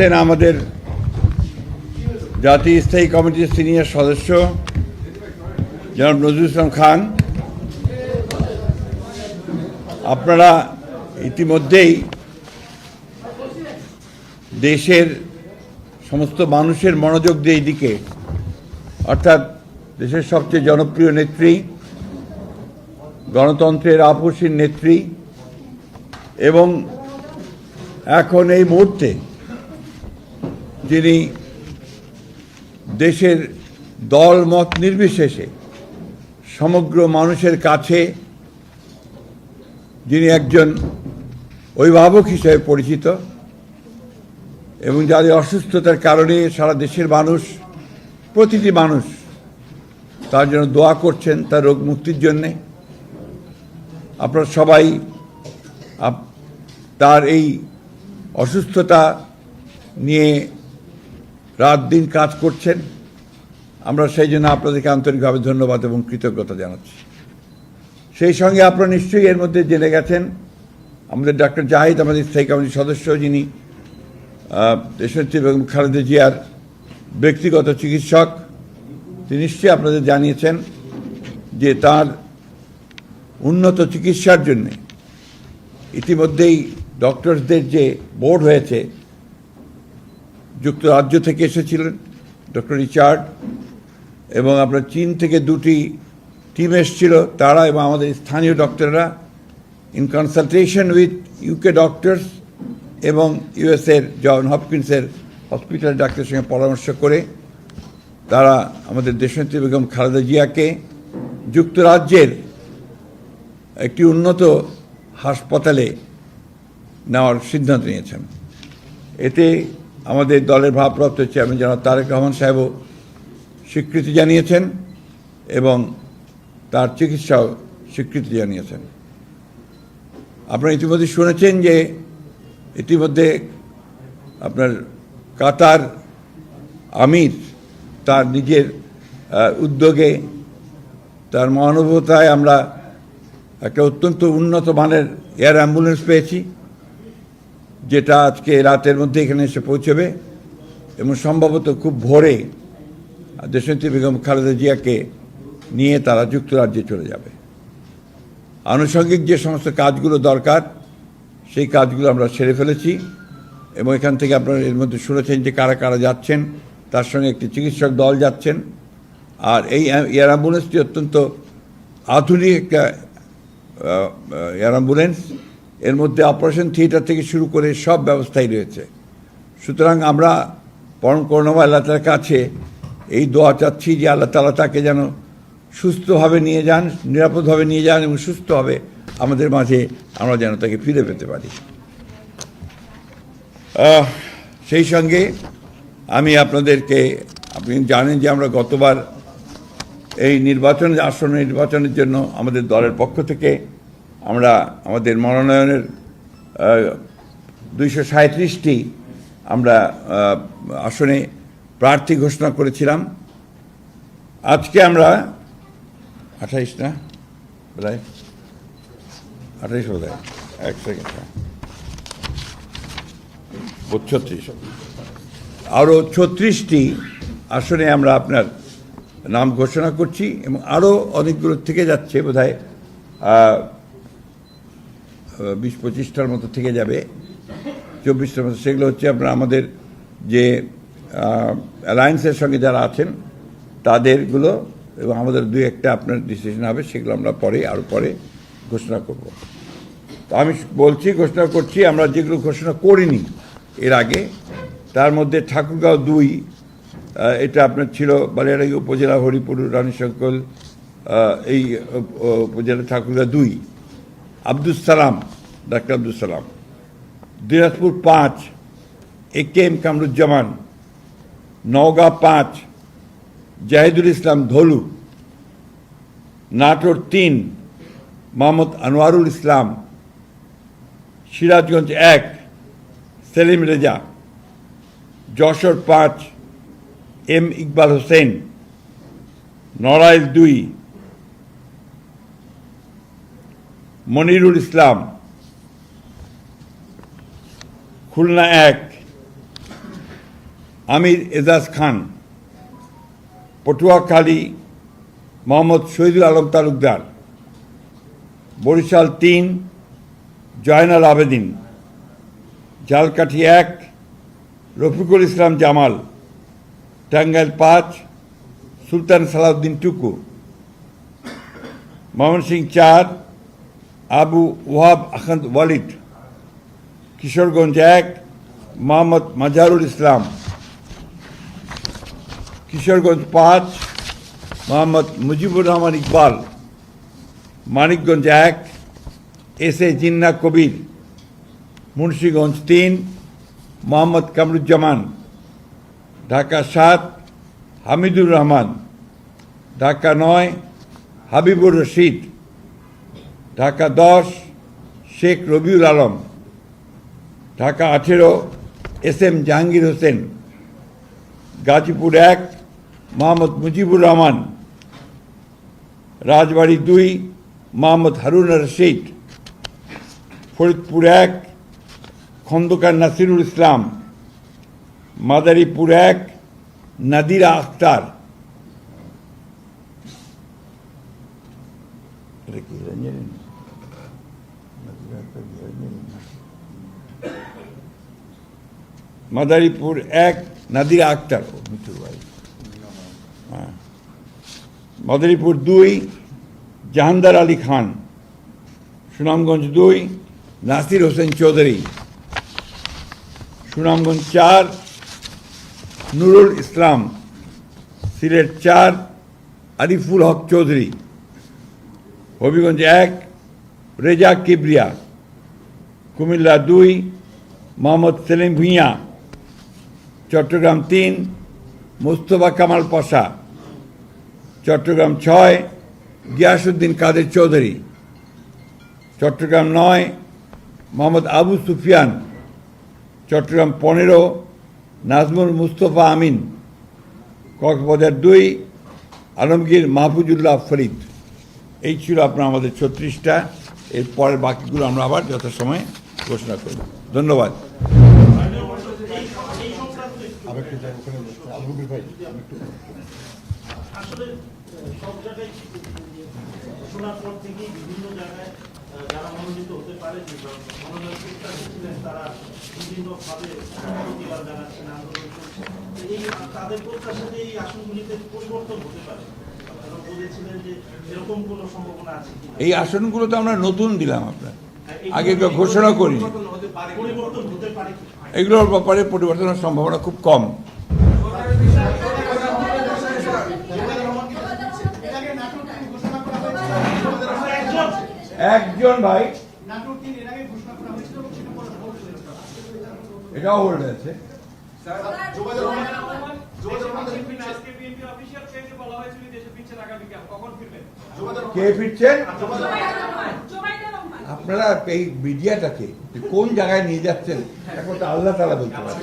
আছেন আমাদের জাতীয় স্থায়ী কমিটির সিনিয়র সদস্য, জনাব নজরুল ইসলাম খান। আপনারা ইতিমধ্যেই দেশের সমস্ত মানুষের মনোযোগ দিয়ে দিকে অর্থাৎ দেশের সবচেয়ে জনপ্রিয় নেত্রী, গণতন্ত্রের আপসীর নেত্রী এবং এখন এই মুহূর্তে যিনি দেশের দল মত নির্বিশেষে সমগ্র মানুষের কাছে যিনি একজন অভিভাবক হিসেবে পরিচিত এবং যাদের অসুস্থতার কারণে সারা দেশের মানুষ, প্রতিটি মানুষ তার জন্য দোয়া করছেন তার রোগ মুক্তির জন্যে। আপনারা সবাই তার এই অসুস্থতা নিয়ে রাত দিন কাজ করছেন। আমরা সেই জন্য আপনাদেরকে আন্তরিকভাবে ধন্যবাদ এবং কৃতজ্ঞতা জানাচ্ছি। সেই সঙ্গে আপনারা নিশ্চয়ই এর মধ্যে জেনে গেছেন, আমাদের ডক্টর জাহিদ আমাদের স্থায়ী কমিটির সদস্য, যিনি দেশনেত্রী বেগম খালেদা জিয়ার ব্যক্তিগত চিকিৎসক, তিনি নিশ্চয়ই আপনাদের জানিয়েছেন যে তার উন্নত চিকিৎসার জন্যে ইতিমধ্যেই ডক্টরসদের যে বোর্ড হয়েছে যুক্তরাজ্য থেকে এসেছিলেন, ডক্টর রিচার্ড, এবং আপনার চীন থেকে দুটি টিম এসেছিল, তারা এবং আমাদের স্থানীয় ডক্টররা in consultation with UK doctors এবং ইউএসের জন হপকিন্সের হসপিটাল ডাক্তারের সঙ্গে পরামর্শ করে, তারা আমাদের দেশনেত্রী বেগম খালেদা জিয়াকে যুক্তরাজ্যের একটি উন্নত হাসপাতালে নেওয়ার সিদ্ধান্ত নিয়েছেন। এতে আমাদের দলের ভারপ্রাপ্ত চেয়ারম্যান জনাব তারেক রহমান সাহেবও স্বীকৃতি জানিয়েছেন এবং তার চিকিৎসাও স্বীকৃতি জানিয়েছেন। আপনারা ইতিমধ্যে শুনেছেন যে ইতিমধ্যে আপনার কাতার আমির তার নিজের উদ্যোগে, তার মহানুভবতায় আমরা একটা অত্যন্ত উন্নত মানের এয়ার অ্যাম্বুলেন্স পেয়েছি। যেটা আজকে রাতের মধ্যে এখানে এসে পৌঁছবে এবং সম্ভবত খুব ভোরে দেশনেত্রী বেগম খালেদা জিয়াকে নিয়ে তারা যুক্তরাজ্যে চলে যাবে। আনুষঙ্গিক যে সমস্ত কাজগুলো দরকার, সেই কাজগুলো আমরা সেরে ফেলেছি এবং এখান থেকে আপনারা এর মধ্যে শুনেছেন যে কারা কারা যাচ্ছেন, তার সঙ্গে একটি চিকিৎসক দল যাচ্ছেন। আর এই এয়ার অ্যাম্বুলেন্সটি অত্যন্ত আধুনিক একটা এয়ার অ্যাম্বুলেন্স। এর মধ্যে অপারেশন থিয়েটার থেকে শুরু করে সব ব্যবস্থাই রয়েছে। সুতরাং আমরা পরম করুণাময় আল্লাহ তালার কাছে এই দোয়া চাচ্ছি যে আল্লাহ তালা তাকে যেন সুস্থভাবে নিয়ে যান, নিরাপদভাবে নিয়ে যান এবং সুস্থভাবে আমাদের মাঝে আমরা যেন তাকে ফিরে পেতে পারি। সেই সঙ্গে আমি আপনাদেরকে, আপনি জানেন যে আমরা গতবার এই নির্বাচন, আসন্ন নির্বাচনের জন্য আমাদের দলের পক্ষ থেকে আমরা আমাদের মনোনয়নের দুইশো সাঁত্রিশটি আমরা আসনে প্রার্থী ঘোষণা করেছিলাম। আজকে আমরা আঠাইশ না? বোধহয় আঠাইশ বোধ হয় এক সেকেন্ড ছত্রিশ আরও ছত্রিশটি আসনে আমরা আপনার নাম ঘোষণা করছি এবং আরও অনেকগুলো থেকে যাচ্ছে বোধ হয় বিশ পঁচিশটার মতো থেকে যাবে। চব্বিশটার মতো। সেগুলো হচ্ছে আপনার আমাদের যে অ্যালায়েন্সের সঙ্গে যারা আছেন, তাদেরগুলো এবং আমাদের দুই একটা আপনার ডিসিশন হবে, সেগুলো আমরা পরে, আরও পরে ঘোষণা করব। তো আমি বলছি, ঘোষণা করছি, আমরা যেগুলো ঘোষণা করিনি এর আগে, তার মধ্যে ঠাকুরগাঁও দুই এটা আপনার ছিল বালিয়াড়াগি উপজেলা, হরিপুর রানীশঙ্কল এই উপজেলা ঠাকুরগাঁও দুই। আব্দুল সালাম, ডাক্তার আব্দুল সালাম। দিনাজপুর পাঁচ, A K M Kamruzzaman. Naogaon পাঁচ, জাহিদুল ইসলাম ধলু। নাটোর তিন, মোহাম্মদ আনোয়ারুল ইসলাম। সিরাজগঞ্জ এক, সেলিম রেজা। যশোর পাঁচ, এম ইকবাল হোসেন। নড়াইল দুই মনিরুল ইসলাম, খুলনা এক, আমির এজাজ খান, পটুয়াখালী মোহাম্মদ শহীদুল আলম তালুকদার, বরিশাল তিন, জয়নাল আবেদিন, জালকাঠি এক, রফিকুল ইসলাম জামাল, টাঙ্গাইল পাঁচ, সুলতান সালাউদ্দিন টুকু, ময়মনসিংহ চার আবু ওয়াহাব আখন্দ ওয়ালিদ কিশোরগঞ্জ এক মোহাম্মদ মাজারুল ইসলাম কিশোরগঞ্জ পাঁচ মোহাম্মদ মুজিবুর রহমান ইকবাল মানিকগঞ্জ এক এস এ জিন্না কবির মুন্সীগঞ্জ তিন মোহাম্মদ কামরুজ্জামান ঢাকা সাত হামিদুর রহমান ঢাকা নয় হাবিবুর রশিদ ঢাকা দশ, শেখ রবিউল আলম। ঢাকা আঠেরো, এস এম জাহাঙ্গীর হোসেন। গাজীপুর এক, মোহাম্মদ মুজিবুর রহমান। রাজবাড়ি দুই, মোহাম্মদ হারুন রশিদ। ফরিদপুর এক, খন্দকার নাসিরুল ইসলাম। মাদারীপুর এক, নাদিরা আখতার। এটা কি? নাদিরা আক্তার কি রঞ্জনী? মাদারীপুর এক, নাদিরা আক্তার মিঠুর ভাই হ্যাঁ। মাদারীপুর দুই, জাহানদার আলী খান। সুনামগঞ্জ দুই, নাসির হোসেন চৌধুরী। সুনামগঞ্জ চার, নুরুল ইসলাম। সিলেট চার, আরিফুল হক চৌধুরী। হবিগঞ্জ এক, রেজা কিবরিয়া। কুমিল্লা দুই, মোহাম্মদ সেলিম ভুঁইয়া। চট্টগ্রাম তিন, মুস্তফা কামাল পাশা। চট্টগ্রাম ছয় গিয়াসুদ্দিন কাদের চৌধুরী। চট্টগ্রাম নয়, মোহাম্মদ আবু সুফিয়ান। চট্টগ্রাম পনেরো, নাজমুল মুস্তফা আমিন। কক্সবাজার দুই, আলমগীর মাহফুজুল্লাহ ফরিদ। এই ছিল আপনার আমাদের ছত্রিশটা। এর পরের বাকিগুলো আমরা আবার যথাসময়ে ঘোষণা করব। ধন্যবাদ। আসলে সব জায়গায় শোনার পর থেকেই বিভিন্ন জায়গায় যারা মনোনীত হতে পারে যে মনোনয়ন তারা বিভিন্নভাবে প্রতিবাদ জানাচ্ছেন আন্দোলন করছেন। এই তাদের প্রত্যাশাতে এই আসনগুলিতে পরিবর্তন হতে পারে। আপনারা বলেছিলেন যে এরকম কোনো সম্ভাবনা আছে কিনা। এই আসনগুলো তো আমরা নতুন দিলাম আপনার। আগে ঘোষণা করি পরিবর্তন হতে পারে কি? এগুলোর ব্যাপারে পরিবর্তনের সম্ভাবনা খুব কম। একজন ভাই এটাও হোল্ড আছে। কে ফিরছেন? আপনারা এই মিডিয়াটাকে কোন জায়গায় নিয়ে যাচ্ছেন? এখন তো আল্লাহ তালা বলতে পারে